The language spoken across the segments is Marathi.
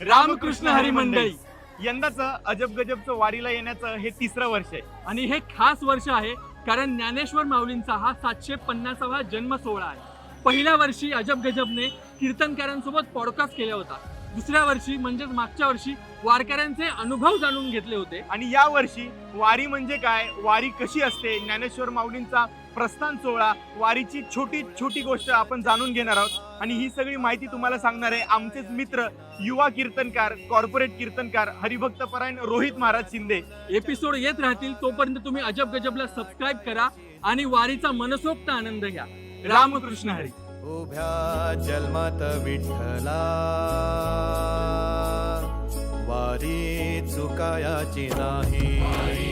रामकृष्ण हरी मंडळी यंदाचं अजब गजबचं वारीला येण्याचं हे तिसरं वर्ष आहे. आणि हे खास वर्ष आहे कारण ज्ञानेश्वर माऊलींचा हा सातशे पन्नासावा जन्म सोहळा आहे. पहिल्या वर्षी अजब गजबने कीर्तनकारांसोबत पॉडकास्ट केला होता. दुसऱ्या वर्षी म्हणजेच मागच्या वर्षी वारकऱ्यांचे अनुभव जाणून घेतले होते. आणि या वर्षी वारी म्हणजे काय? वारी कशी असते? ज्ञानेश्वर माऊलींचा प्रस्थान सोहळा वारीची छोटी छोटी गोष्ट आपण जाणून घेणार आहोत. आणि ही सगळी माहिती तुम्हाला सांगणार आहे आमचेच मित्र युवा कीर्तनकार कॉर्पोरेट कीर्तनकार हरिभक्त परायण रोहित महाराज शिंदे. एपिसोड येत राहतील तोपर्यंत तुम्ही अजब गजबला सबस्क्राईब करा आणि वारीचा मनसोक्त आनंद घ्या. रामकृष्ण हरी. उभ्या जन्मात विठ्ठला. वारी चुकायाची नाही.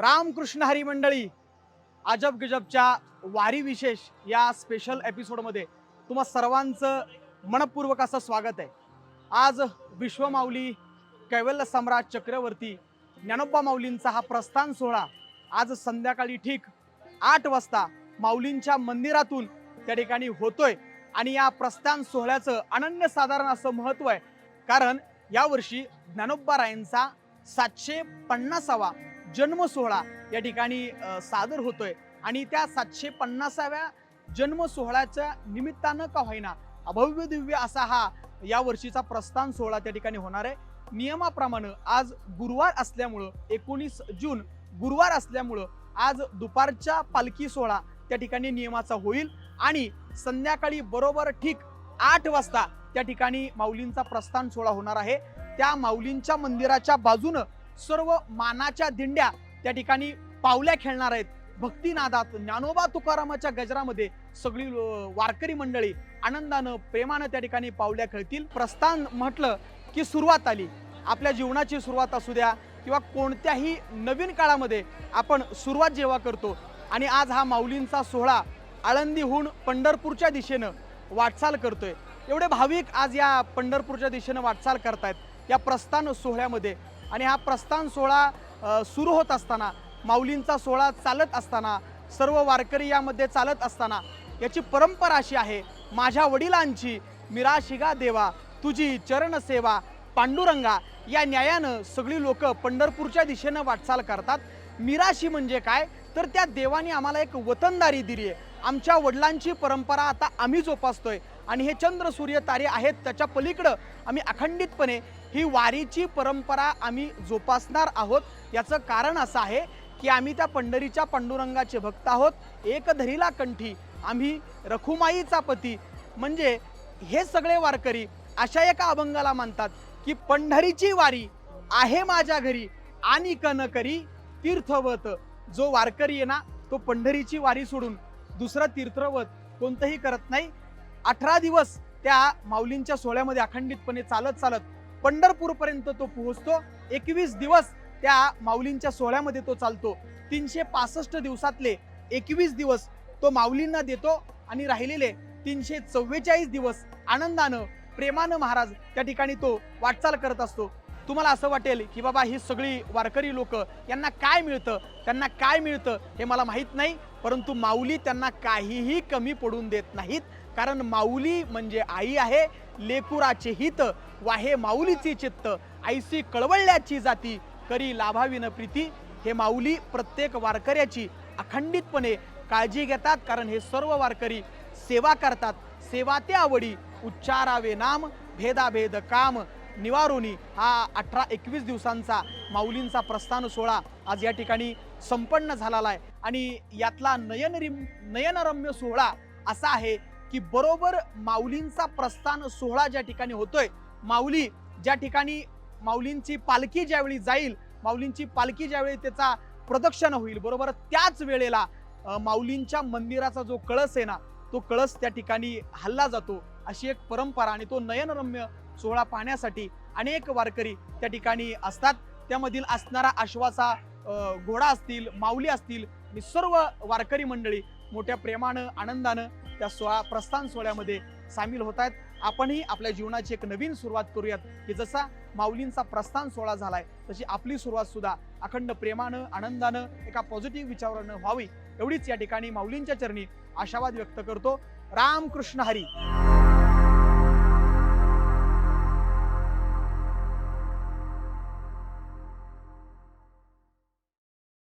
रामकृष्ण हरी मंडळी अजब गजबच्या वारी विशेष या स्पेशल एपिसोडमध्ये तुम्हा सर्वांचं मनपूर्वक असं स्वागत आहे. आज विश्वमाऊली कैवल्य सम्राट चक्रवर्ती ज्ञानोबा माऊलींचा हा प्रस्थान सोहळा आज संध्याकाळी ठीक आठ वाजता माऊलींच्या मंदिरातून त्या ठिकाणी होतोय आणि या प्रस्थान सोहळ्याचं अनन्यसाधारण असं महत्त्व आहे. कारण यावर्षी ज्ञानोबा रायांचा सातशे पन्नासावा जन्म सोहळा या ठिकाणी सादर होतोय. आणि त्या सातशे पन्नासाव्या जन्म सोहळ्याच्या निमित्तानं का होईना अभव्य दिव्य असा हा या वर्षीचा प्रस्थान सोहळा त्या ठिकाणी होणार आहे. नियमाप्रमाणे आज गुरुवार असल्यामुळं एकोणीस जून गुरुवार असल्यामुळं आज दुपारच्या पालखी सोहळा त्या ठिकाणी नियमाचा होईल. आणि संध्याकाळी बरोबर ठीक आठ वाजता त्या ठिकाणी माऊलींचा प्रस्थान सोहळा होणार आहे. त्या माऊलींच्या मंदिराच्या बाजूनं सर्व मानाच्या दिंड्या त्या ठिकाणी पावल्या खेळणार आहेत. भक्तिनादात ज्ञानोबा तुकारामाच्या गजरामध्ये सगळी वारकरी मंडळी आनंदानं प्रेमानं त्या ठिकाणी पावल्या खेळतील. प्रस्थान म्हटलं की सुरुवात आली. आपल्या जीवनाची सुरुवात असू द्या किंवा कोणत्याही नवीन काळामध्ये आपण सुरुवात जेव्हा करतो आणि आज हा माऊलींचा सोहळा आळंदीहून पंढरपूरच्या दिशेनं वाटचाल करतोय. एवढे भाविक आज या पंढरपूरच्या दिशेनं वाटचाल करतायत. या प्रस्थान सोहळ्यामध्ये आणि हा प्रस्थान सोहळा सुरू होत असताना माऊलींचा सोहळा चालत असताना सर्व वारकरी यामध्ये चालत असताना याची परंपरा अशी आहे माझ्या वडिलांची मिराशिगा देवा तुझी चरण सेवा पांडुरंगा या न्यायानं सगळी लोक पंढरपूरच्या दिशेनं वाटचाल करतात. मिराशी म्हणजे काय? तर त्या देवाने आम्हाला एक वतनदारी दिली आहे. आमच्या वडिलांची परंपरा आता आम्ही जोपासतोय. आणि हे चंद्र सूर्य तारे आहेत त्याच्या पलीकडं आम्ही अखंडितपणे ही वारीची परंपरा आम्ही जोपासणार आहोत. याचं कारण असं आहे की आम्ही त्या पंढरीच्या पांडुरंगाचे भक्त आहोत. एक धरीला कंठी आम्ही रखुमाईचा पती. म्हणजे हे सगळे वारकरी अशा एका अभंगाला मानतात की पंढरीची वारी आहे माझ्या घरी आणि कन करी तीर्थवत. जो वारकरी आहे ना तो पंढरीची वारी सोडून दुसरं तीर्थवत कोणतंही करत नाही. अठरा दिवस त्या माऊलींच्या सोहळ्यामध्ये अखंडितपणे चालत चालत पंढरपूरपर्यंत तो पोहोचतो. एकवीस दिवस त्या माऊलींच्या सोहळ्यामध्ये तो चालतो. तीनशे पासष्ट दिवसातले एकवीस दिवस तो माऊलींना देतो आणि राहिलेले तीनशे चव्वेचाळीस दिवस आनंदानं प्रेमानं महाराज त्या ठिकाणी तो वाटचाल करत असतो. तुम्हाला असं वाटेल की बाबा ही सगळी वारकरी लोक यांना काय मिळतं? त्यांना काय मिळतं हे मला माहीत नाही परंतु माऊली त्यांना काहीही कमी पडून देत नाहीत. कारण माऊली म्हणजे आई आहे लेकुराचे हित वाहे माऊलीची चित्त आईसी कळवळल्याची जाती करी लाभाविन प्रीती. हे माऊली प्रत्येक वारकऱ्याची अखंडितपणे काळजी घेतात कारण हे सर्व वारकरी सेवा करतात. सेवा ते आवडी उच्चारावे नाम भेदाभेद काम. निवारुनी हा अठरा एकवीस दिवसांचा माऊलींचा प्रस्थान सोहळा आज या ठिकाणी संपन्न झालेला आहे आणि यातला नयनरिम नयनरम्य सोहळा असा आहे की बरोबर माऊलींचा प्रस्थान सोहळा ज्या ठिकाणी होतोय माऊली ज्या ठिकाणी माऊलींची पालखी ज्यावेळी जाईल माऊलींची पालखी ज्यावेळी त्याचा प्रदक्षिण होईल बरोबर? त्याच वेळेला माऊलींच्या मंदिराचा जो कळस आहे ना तो कळस त्या ठिकाणी हल्ला जातो. अशी एक परंपरा आणि तो नयनरम्य सोहळा पाहण्यासाठी अनेक वारकरी त्या ठिकाणी असतात. त्यामधील असणारा आश्वासा घोडा असतील माऊली असतील आणि सर्व वारकरी मंडळी मोठ्या प्रेमानं आनंदानं त्या सोहळा प्रस्थान सोहळ्यामध्ये सामील होत आहेत. आपणही आपल्या जीवनाची एक नवीन सुरुवात करूयात की जसा माऊलींचा प्रस्थान सोहळा झालाय तशी आपली सुरुवात सुद्धा अखंड प्रेमानं आनंदानं एका पॉझिटिव्ह विचारानं व्हावी एवढीच या ठिकाणी माऊलींच्या चरणी आशावाद व्यक्त करतो. रामकृष्ण हरी.